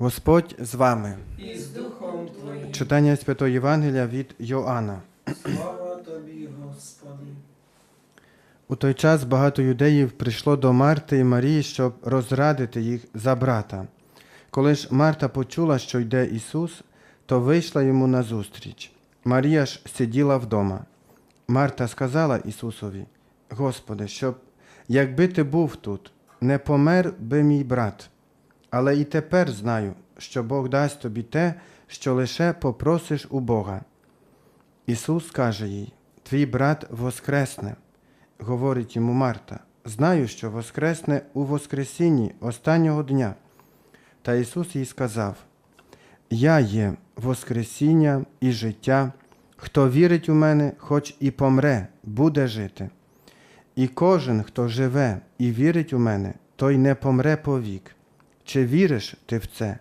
Господь з вами. і з Духом Твоїм. Читання Святого Євангелія від Йоанна. Слава Тобі, Господи. У той час багато юдеїв прийшло до Марти і Марії, щоб розрадити їх за брата. Коли ж Марта почула, що йде Ісус, то вийшла йому назустріч. Марія ж сиділа вдома. Марта сказала Ісусові: Господи, щоб якби ти був тут, не помер би мій брат. Але і тепер знаю, що Бог дасть тобі те, що лише попросиш у Бога. Ісус каже їй: Твій брат воскресне. Говорить йому Марта, знаю, що воскресне у Воскресінні останнього дня. Та Ісус їй сказав: Я є Воскресіння і життя. Хто вірить у мене, хоч і помре, буде жити. І кожен, хто живе і вірить у мене, той не помре повік. Чи віриш ти в це?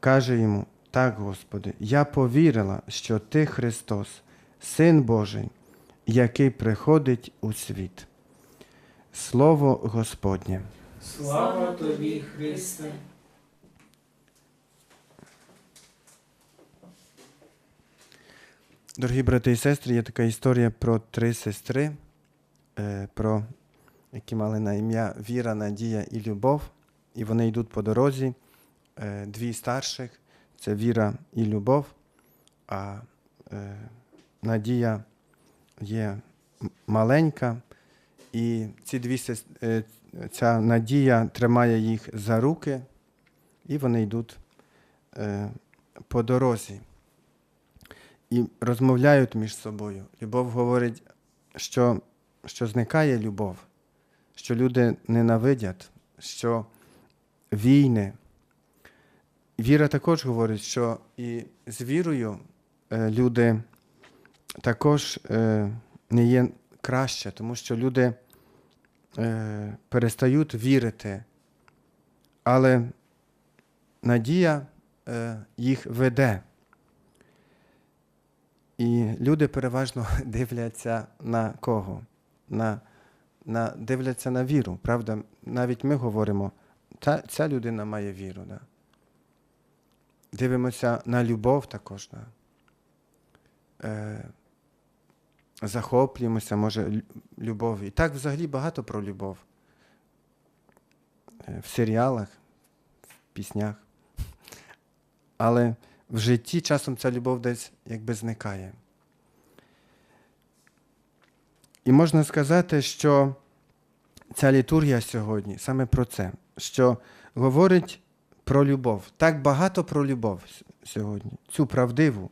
Каже йому: Так, Господи, я повірила, що Ти Христос, Син Божий, який приходить у світ. Слово Господнє. Слава Тобі, Христе. Дорогі брати і сестри, є така історія про три сестри, е, про, які мали на ім'я Віра, Надія і Любов. І вони йдуть по дорозі. Е, Дві старших це Віра і Любов, а е, Надія є маленька. І ці дві е, ця Надія тримає їх за руки, і вони йдуть по дорозі і розмовляють між собою. Любов говорить, що, що зникає любов, що люди ненавидять, що війни. Віра також говорить, що і з вірою е, люди також е, не є краще, тому що люди е, перестають вірити, але надія їх веде. І люди переважно дивляться на кого? На, на, дивляться на віру. Правда, навіть ми говоримо, ця, ця людина має віру. Да? Дивимося на любов також. Да? Е, захоплюємося, може, лю- любов'ю. І так взагалі багато про любов. Е, в серіалах, в піснях. Але в житті часом ця любов десь якби зникає. І можна сказати, що ця літургія сьогодні саме про це, що говорить про любов. Так багато про любов сьогодні, цю правдиву.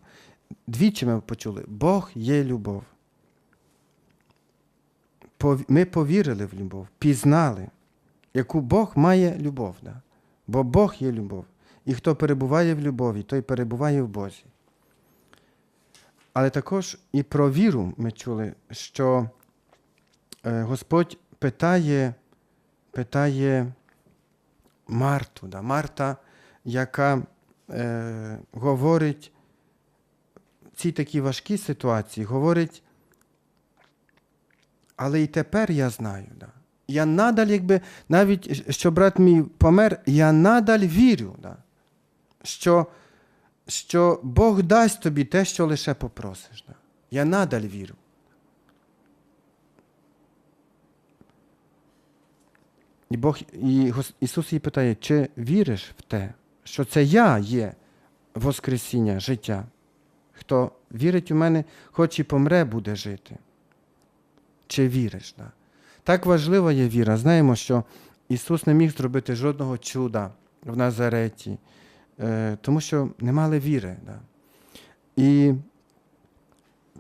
Двічі ми почули: Бог є любов. Ми повірили в любов, пізнали, яку Бог має любов. Да? Бо Бог є любов. І хто перебуває в любові, той перебуває в Бозі. Але також і про віру ми чули, що е, Господь питає, питає Марту, да? Марта, яка е, говорить в цій такій важкій ситуації, говорить, але і тепер я знаю. Да? Я надаль, якби, навіть що брат мій помер, я надаль вірю. Да? що, що Бог дасть тобі те, що лише попросиш. Да? Я надаль вірю. І Бог, і Ісус її питає, чи віриш в те, що це я є Воскресіння, життя? Хто вірить у мене, хоч і помре, буде жити. Чи віриш? Да? Так важлива є віра. Знаємо, що Ісус не міг зробити жодного чуда в Назареті, е, тому що не мали віри. Да? І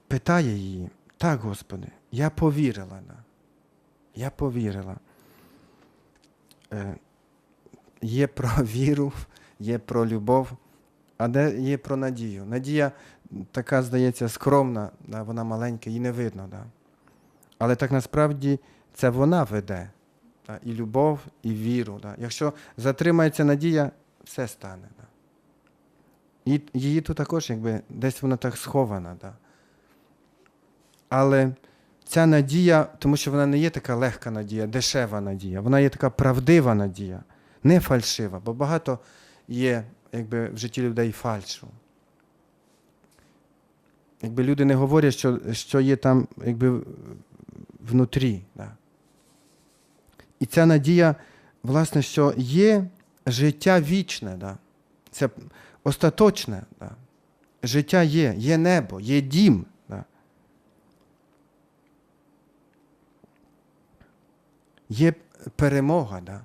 питає її, так, Господи, я повірила. Да? Я повірила. Е, є про віру, є про любов, а де є про надію. Надія така, здається, скромна, да? вона маленька, її не видно. Да? Але так насправді це вона веде. Да? І любов, і віру. Да? Якщо затримається надія, все стане. Да? І її тут також, якби десь вона так схована. Да? Але ця надія, тому що вона не є така легка надія, дешева надія, вона є така правдива надія, не фальшива, бо багато є якби, в житті людей фальшу. Якби люди не говорять, що, що є там якби, внутрі. Да. І ця надія, власне, що є життя вічне, да. це остаточне. Да. Життя є, є небо, є дім. Да. Є перемога, да.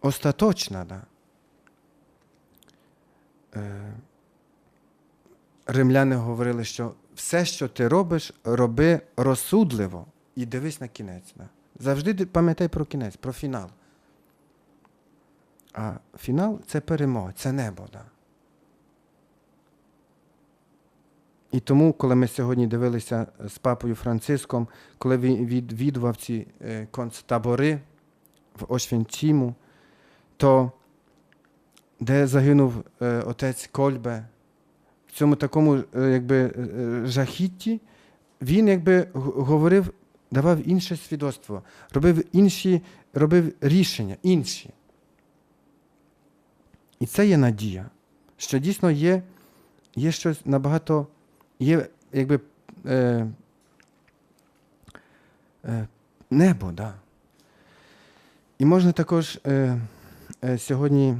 остаточна. Да. Е, римляни говорили, що все, що ти робиш, роби розсудливо і дивись на кінець. Да. Завжди пам'ятай про кінець, про фінал. А фінал це перемога, це небо. Да. І тому, коли ми сьогодні дивилися з папою Франциском, коли він відвідував ці е, концтабори в Ошвенціму, то де загинув е, отець Кольбе, в цьому такому е, якби, е, е, жахітті, він якби говорив, давав інше свідоцтво, робив інші, робив рішення, інші. І це є надія, що дійсно є, є щось набагато, є якби е, е, небо, да. І можна також е, е, сьогодні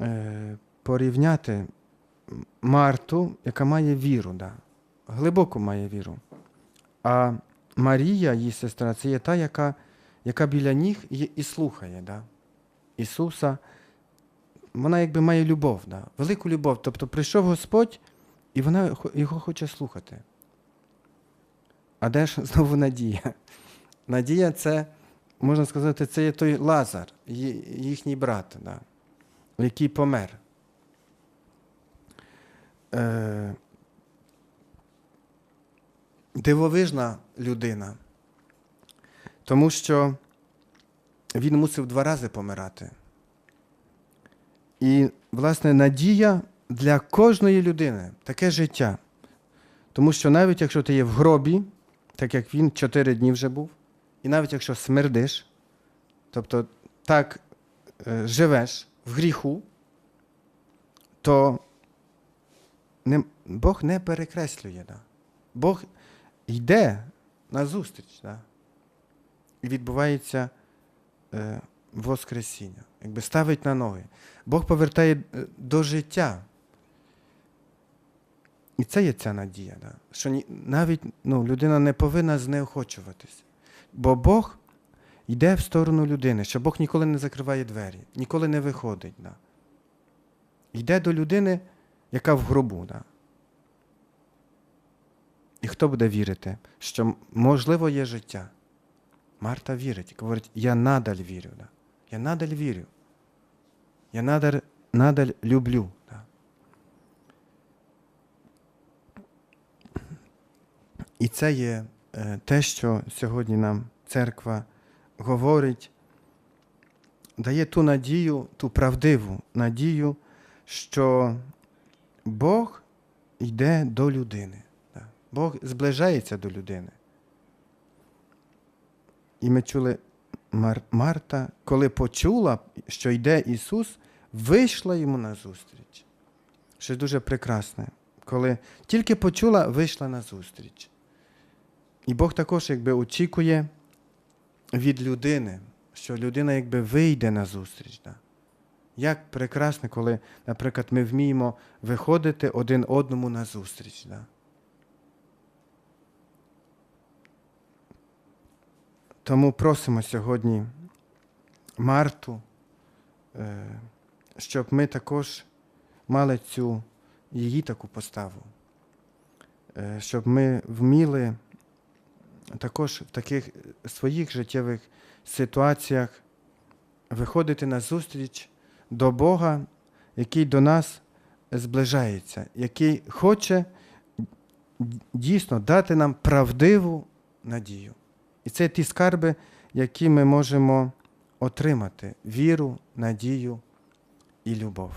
е, порівняти Марту, яка має віру, да, глибоко має віру. А Марія, її сестра, це є та, яка, яка біля ніг і, і слухає да, Ісуса. Вона якби має любов, да, велику любов. Тобто прийшов Господь, і вона його хоче слухати. А де ж знову надія? Надія це, можна сказати, це є той Лазар, їхній брат, да, який помер. Е, дивовижна людина, тому що він мусив два рази помирати. І, власне, надія для кожної людини таке життя. Тому що навіть якщо ти є в гробі, так як він чотири дні вже був, і навіть якщо смердиш, тобто так е, живеш в гріху, то не, Бог не перекреслює. Да? Бог йде на зустріч. Да? І відбувається е, Воскресіння, якби ставить на ноги. Бог повертає е, до життя. І це є ця надія, да? що навіть ну, людина не повинна знеохочуватись. Бо Бог йде в сторону людини, що Бог ніколи не закриває двері, ніколи не виходить. Да? Йде до людини, яка в гробу. Да? І хто буде вірити, що можливо є життя? Марта вірить, говорить, я надаль вірю. Да? Я надаль вірю. Я надаль, надаль люблю. Да? І це є е, те, що сьогодні нам церква говорить, дає ту надію, ту правдиву надію, що Бог йде до людини. Бог зближається до людини. І ми чули Мар- Марта, коли почула, що йде Ісус, вийшла йому на зустріч. Щось дуже прекрасне. Коли тільки почула, вийшла на зустріч. І Бог також якби очікує від людини, що людина якби вийде на зустріч. Да? Як прекрасно, коли, наприклад, ми вміємо виходити один одному на зустріч. Да? Тому просимо сьогодні Марту, е, щоб ми також мали цю її таку поставу, е, щоб ми вміли також в таких своїх життєвих ситуаціях виходити на зустріч до Бога, який до нас зближається, який хоче дійсно дати нам правдиву надію. І це ті скарби, які ми можемо отримати: віру, надію і любов.